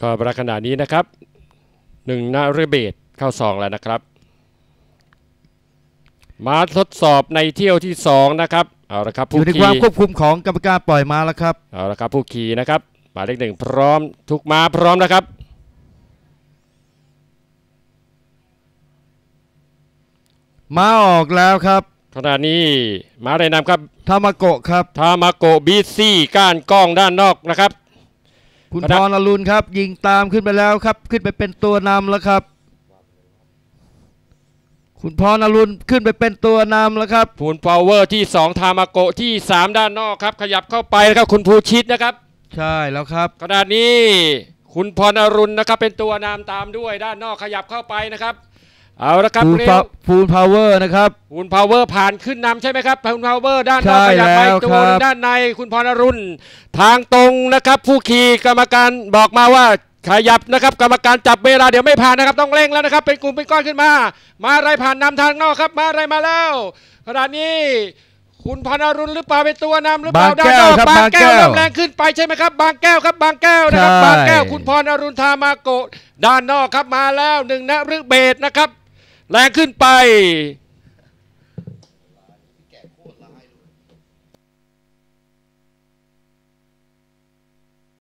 ก็ประขณะนี้นะครับหนึ่งนาฤเบศเข้าซองแล้วนะครับ มาทดสอบในเที่ยวที่สองนะครับเอาละครับอผู้ยู่ในคขี่วามควบคุมของกรรมการปล่อยมาแล้วครับเอาละครับผู้ขี่นะครับหมายเลขหนึ่งพร้อมทุกมาพร้อมนะครับ มาออกแล้วครับขณะนี้มาได้นำครับทามาโกะครับทามาโกบีซี่ก้านกล้องด้านนอกนะครับ คุณครับพรอรุณครับ ยิงตามขึ้นไปแล้วครับ ขึ้นไปเป็นตัวนำแล้วครับ คุณพรอรุณขึ้นไปเป็นตัวนำแล้วครับพูนพาวเวอร์ที่ 2 ทามาโกะที่ 3 ด้านนอกครับ ขยับเข้าไปนะครับคุณภูชิตนะครับ ใช่แล้วครับขณะนี้คุณพรอรุณนะครับเป็นตัวนำตามด้วยด้านนอกขยับเข้าไปนะครับ เอาละครับฟูลเร็วฟูลพาวเวอร์นะครับคุณพาวเวอร์ผ่านขึ้นนำใช่ไหมครับคุณพาวเวอร์ด้านนอกใช่ขยับไปแล้วตัวครับด้านในคุณพรอรุณ ทางตรงนะครับ ผู้ขี่กรรมการบอกมาว่าขยับนะครับกรรมการจับเวลาเดี๋ยวไม่ผ่านนะครับต้องเร่งแล้วนะครับ เป็นกลุ่มเป็นก้อนขึ้นมา มาอะไรผ่านนำทางนอกครับ มาอะไรมาแล้วขณะนี้คุณพรอรุณหรือเปล่าเป็นตัวนำหรือเปล่าบางแก้วด้านนอกครับบางบางแก้แก้ววเริ่มแรงขึ้นไปใช่ไหมครับ บางแก้วครับ บางแก้วนะครับใช่บางแก้วคุณพรอรุณทามาโกะด้านนอกครับมาแล้วหนึ่งนะรึเบศนะครับ แรงขึ้นไป